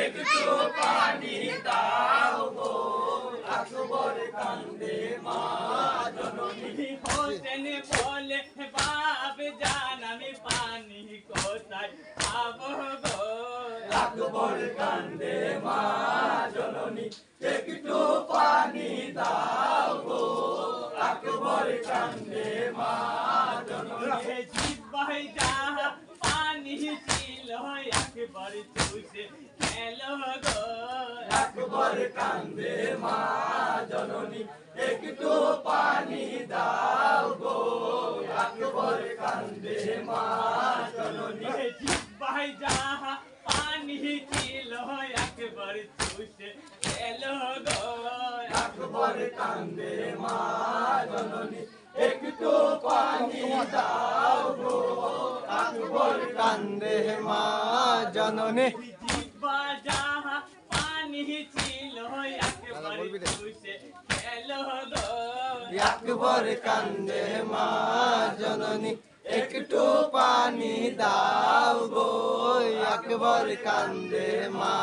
একটু পানি দাও গো আকবর কান্দে মা জননী হোসেন বলে বাপ জান আমি পানি কোথায় পাবো গো আকবর কান্দে মা জননী একটু পানি দাও গো আকবর কান্দে মা জননী জিব্বাই যাহা পানি ছিল, একবার চুষে কান্দে মা জননী একটু পানি দাও গো। আকবর কান্দে মা জননী। জিব্বাই যাহা পানি ছিল একবার চুষে গেল গো। আকবর কান্দে মা জননী একটু পানি দাও গো। আকবর কান্দে মা জননী। আকবর কান্দে মা জননী একটু পানি দাও গো আকবর কান্দে মা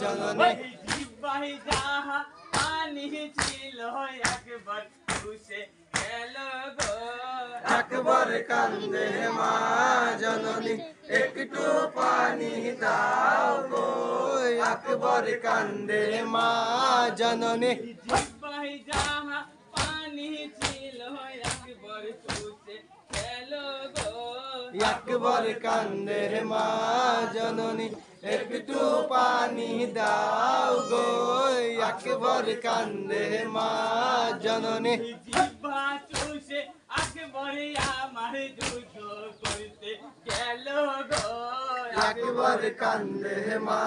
জননী। জিব্বাই যাহা পানি ছিল একবার চুষে গেল গো আকবর কান্দে মা জননী একটু পানি দাও গো। আকবর কান্দে মা জননী। পানি ছিল একবার চুষে গেল গো। আকবর কান্দে মা জননী একটু পানি দাও গো। আকবর কান্দে মা জননী। একবার আমার যুদ্ধ করতে গেল গো। আকবর কান্দে মা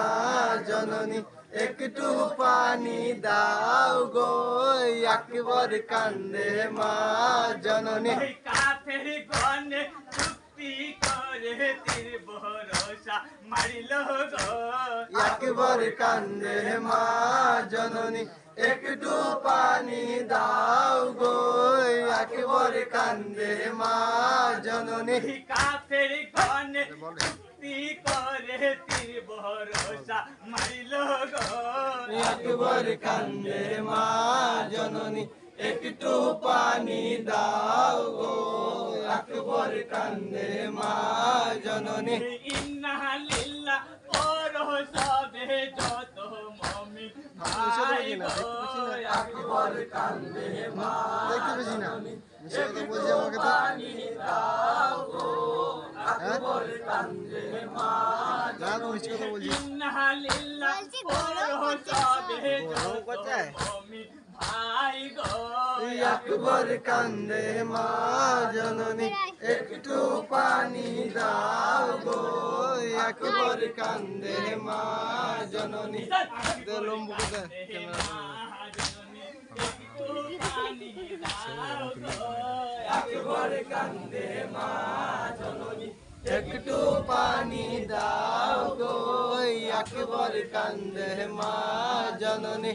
জননী একটু পানি দাও গো। আকবর কান্দে মা জননী। এই কাঠের গনে চুক্তি করে তীর ভরসা মারিল গো। আকবর কান্দে মা জননী একটু পানি দাও আকবর কান্দে মা জননী। কাঠের গনে চুক্তি করে তীর ভরসা মারিল আকবর কান্দে মা জননী একটু পানি দাও গো। আকবর কান্দে মা জননী। ইন্না লিল্লাহ ওর সবে যত মমি ভাই গো। দেখতে না বলছি আমাকে তো কথা আকবর কান্দে মা জননী একটু পানি দাও গো আকবর কান্দে মা জননী লম্বু কোথায় কান্দে মা জননী। একটু পানি দাও গো আকবর কান্দে মা জননী।